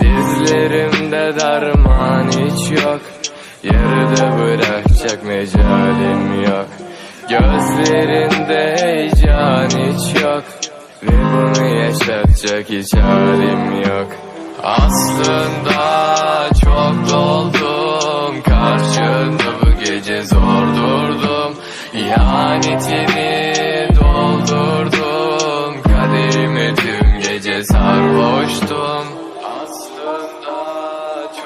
Dizlerimde derman hiç yok. Yarıda bırakacak mecalim yok. Gözlerinde heyecan hiç yok. Ve bunu yaşatacak hiç halim yok. Aslında çok doldum. Karşında bu gece zor durdum. İhanetini doldurdum. Kaderimi tüm gece sarhoştum